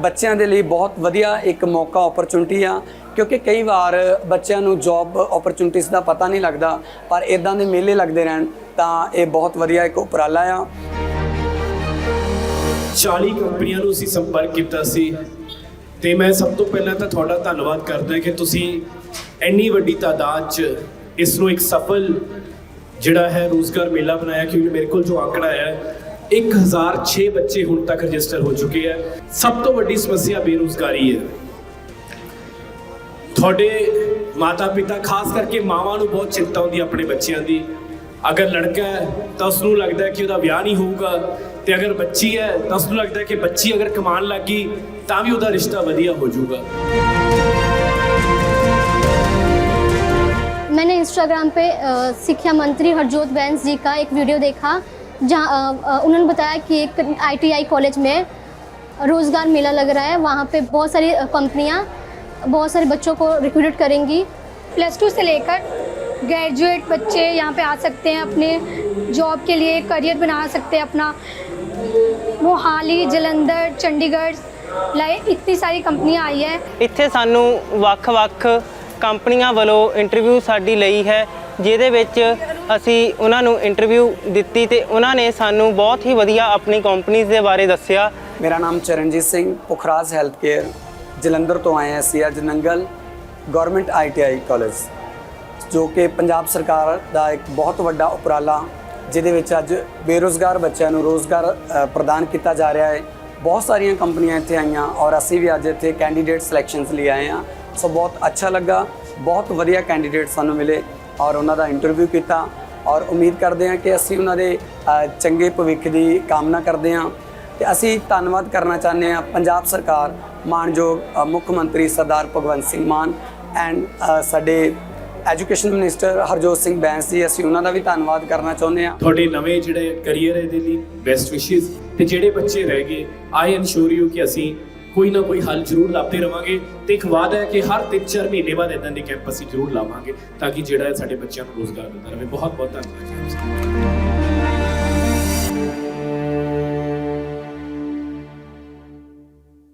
ਬੱਚਿਆਂ ਦੇ ਲਈ ਬਹੁਤ ਵਧੀਆ ਇੱਕ ਮੌਕਾ ਓਪਰਚੁਨਿਟੀ ਆ, ਕਿਉਂਕਿ ਕਈ ਵਾਰ ਬੱਚਿਆਂ ਨੂੰ ਜੌਬ ਓਪਰਚੁਨਿਟੀਜ਼ ਦਾ ਪਤਾ ਨਹੀਂ ਲੱਗਦਾ, ਪਰ ਇਦਾਂ ਦੇ ਮੇਲੇ ਲੱਗਦੇ ਰਹਿਣ, ਤਾਂ ਇਹ ਬਹੁਤ ਵਧੀਆ ਇੱਕ ਉਪਰਾਲਾ ਆ। 40 ਕੰਪਨੀਆਂ ਨੂੰ ਅਸੀਂ ਸੰਪਰਕ ਕੀਤਾ ਸੀ, ਤੇ ਮੈਂ ਸਭ ਤੋਂ ਪਹਿਲਾਂ ਤਾਂ ਤੁਹਾਡਾ ਧੰਨਵਾਦ ਕਰਦਾ ਕਿ ਤੁਸੀਂ ਇੰਨੀ ਵੱਡੀ ਤਾਦਾਦ 'ਚ ਇਸ ਨੂੰ ਇੱਕ ਸਫਲ ਜਿਹੜਾ ਹੈ ਰੋਜ਼ਗਾਰ ਮੇਲਾ ਬਣਾਇਆ, ਕਿਉਂਕਿ ਮੇਰੇ ਕੋਲ ਜੋ ਆંકੜਾ ਹੈ 1006 ਬੱਚੇ ਹੁਣ ਤੱਕ ਰਜਿਸਟਰ ਹੋ ਚੁੱਕੇ ਹੈ ਸਭ ਤੋਂ ਵੱਡੀ ਸਮੱਸਿਆ ਬੇਰੁਜ਼ਗਾਰੀ ਹੈ ਤੁਹਾਡੇ ਮਾਤਾ ਪਿਤਾ ਖਾਸ ਕਰਕੇ ਮਾਵਾਂ ਨੂੰ ਬਹੁਤ ਚਿੰਤਾ ਹੁੰਦੀ ਹੈ ਆਪਣੇ ਬੱਚਿਆਂ ਦੀ ਅਗਰ ਲੜਕਾ ਹੈ ਤਾਂ ਉਸ ਨੂੰ ਲੱਗਦਾ ਹੈ ਕਿ ਉਹਦਾ ਵਿਆਹ ਨਹੀਂ ਹੋਊਗਾ ਤੇ ਅਗਰ ਬੱਚੀ ਹੈ ਤਾਂ ਉਸ ਨੂੰ ਲੱਗਦਾ ਹੈ ਕਿ ਬੱਚੀ ਅਗਰ ਕਮਾਉਣ ਲੱਗੀ ਤਾਂ ਵੀ ਉਹਦਾ ਰਿਸ਼ਤਾ ਵਧੀਆ ਹੋ ਜਾਊਗਾ मैंने इंस्टाग्राम पे अ, शिक्षा मंत्री हरजोत बैंस जी का एक वीडियो देखा जहाँ अ, अ, उन्होंने बताया कि एक आईटीआई कॉलेज में रोज़गार मेला लग रहा है वहाँ पे बहुत सारी अ, कंपनियाँ बहुत सारे बच्चों को रिक्रूट करेंगी प्लस टू से लेकर ग्रेजुएट बच्चे यहाँ पे आ सकते हैं अपने जॉब के लिए करियर बना सकते हैं अपना मोहाली जलंधर चंडीगढ़ लाए इतनी सारी कंपनियाँ आई है ਇੱਥੇ ਸਾਨੂੰ ਵੱਖ-ਵੱਖ ਕੰਪਨੀਆਂ ਵੱਲੋਂ ਇੰਟਰਵਿਊ ਸਾਡੀ ਲਈ ਹੈ ਜਿਹਦੇ ਵਿੱਚ ਅਸੀਂ ਉਹਨਾਂ ਨੂੰ ਇੰਟਰਵਿਊ ਦਿੱਤੀ ਤੇ ਉਹਨਾਂ ਨੇ ਸਾਨੂੰ ਬਹੁਤ ਹੀ ਵਧੀਆ ਆਪਣੀ ਕੰਪਨੀਆਂ ਦੇ ਬਾਰੇ ਦੱਸਿਆ। ਮੇਰਾ ਨਾਮ ਚਰਨਜੀਤ ਸਿੰਘ, ਪੁਖਰਾਜ ਹੈਲਥ ਕੇਅਰ ਜਲੰਧਰ ਤੋਂ ਆਏ ਹਾਂ ਅਸੀਂ ਅੱਜ ਨੰਗਲ ਗਵਰਨਮੈਂਟ ਆਈਟੀਆਈ ਕਾਲਜ, ਜੋ ਕਿ ਪੰਜਾਬ ਸਰਕਾਰ ਦਾ ਇੱਕ ਬਹੁਤ ਵੱਡਾ ਉਪਰਾਲਾ, ਜਿਹਦੇ ਵਿੱਚ ਅੱਜ ਬੇਰੋਜ਼ਗਾਰ ਬੱਚਿਆਂ ਨੂੰ ਰੋਜ਼ਗਾਰ ਪ੍ਰਦਾਨ ਕੀਤਾ ਜਾ ਰਿਹਾ ਹੈ। ਬਹੁਤ ਸਾਰੀਆਂ ਕੰਪਨੀਆਂ ਇੱਥੇ ਆਈਆਂ ਔਰ ਅਸੀਂ ਵੀ ਅੱਜ ਇੱਥੇ ਕੈਂਡੀਡੇਟ ਸਿਲੈਕਸ਼ਨਸ ਲਈ ਆਏ ਹਾਂ। ਸੋ ਬਹੁਤ ਅੱਛਾ ਲੱਗਾ, ਬਹੁਤ ਵਧੀਆ ਕੈਂਡੀਡੇਟ ਸਾਨੂੰ ਮਿਲੇ। ਔਰ ਉਹਨਾਂ ਦਾ ਇੰਟਰਵਿਊ ਕੀਤਾ ਔਰ ਉਮੀਦ ਕਰਦੇ ਹਾਂ ਕਿ ਅਸੀਂ ਉਹਨਾਂ ਦੇ ਚੰਗੇ ਭਵਿੱਖ ਦੀ ਕਾਮਨਾ ਕਰਦੇ ਹਾਂ। ਤੇ ਅਸੀਂ ਧੰਨਵਾਦ ਕਰਨਾ ਚਾਹੁੰਦੇ ਹਾਂ ਪੰਜਾਬ ਸਰਕਾਰ ਮਾਨਯੋਗ ਮੁੱਖ ਮੰਤਰੀ ਸਰਦਾਰ ਭਗਵੰਤ ਸਿੰਘ ਮਾਨ ਐਂਡ ਸਾਡੇ ਐਜੂਕੇਸ਼ਨ ਮਿਨਿਸਟਰ ਹਰਜੋਤ ਸਿੰਘ ਬੈਂਸ ਜੀ, ਅਸੀਂ ਉਹਨਾਂ ਦਾ ਵੀ ਧੰਨਵਾਦ ਕਰਨਾ ਚਾਹੁੰਦੇ ਹਾਂ। ਤੁਹਾਡੇ ਨਵੇਂ ਜਿਹੜੇ ਕੈਰੀਅਰ ਹੈ ਦੇ ਲਈ ਬੈਸਟ ਵਿਸ਼ੇਸ ਤੇ ਜਿਹੜੇ ਬੱਚੇ ਰਹਿ ਗਏ ਆਈ ਐਮ ਸ਼ੋਰ ਯੂ ਕਿ ਅਸੀਂ ਕੋਈ ਨਾ ਕੋਈ ਹੱਲ ਜ਼ਰੂਰ ਲੱਭਦੇ ਰਵਾਂਗੇ ਤੇ ਇੱਕ ਵਾਅਦਾ ਹੈ ਕਿ ਹਰ 3-4 ਮਹੀਨੇ ਬਾਅਦ ਇਦਾਂ ਦੇ ਕੈਂਪ ਅਸੀਂ ਜ਼ਰੂਰ ਲਾਵਾਂਗੇ ਤਾਂ ਕਿ ਜਿਹੜਾ ਹੈ ਸਾਡੇ ਬੱਚਿਆਂ ਨੂੰ ਰੋਜ਼ਗਾਰ ਮਿਲਦਾ ਰਹੇ। ਬਹੁਤ ਬਹੁਤ ਧੰਨਵਾਦ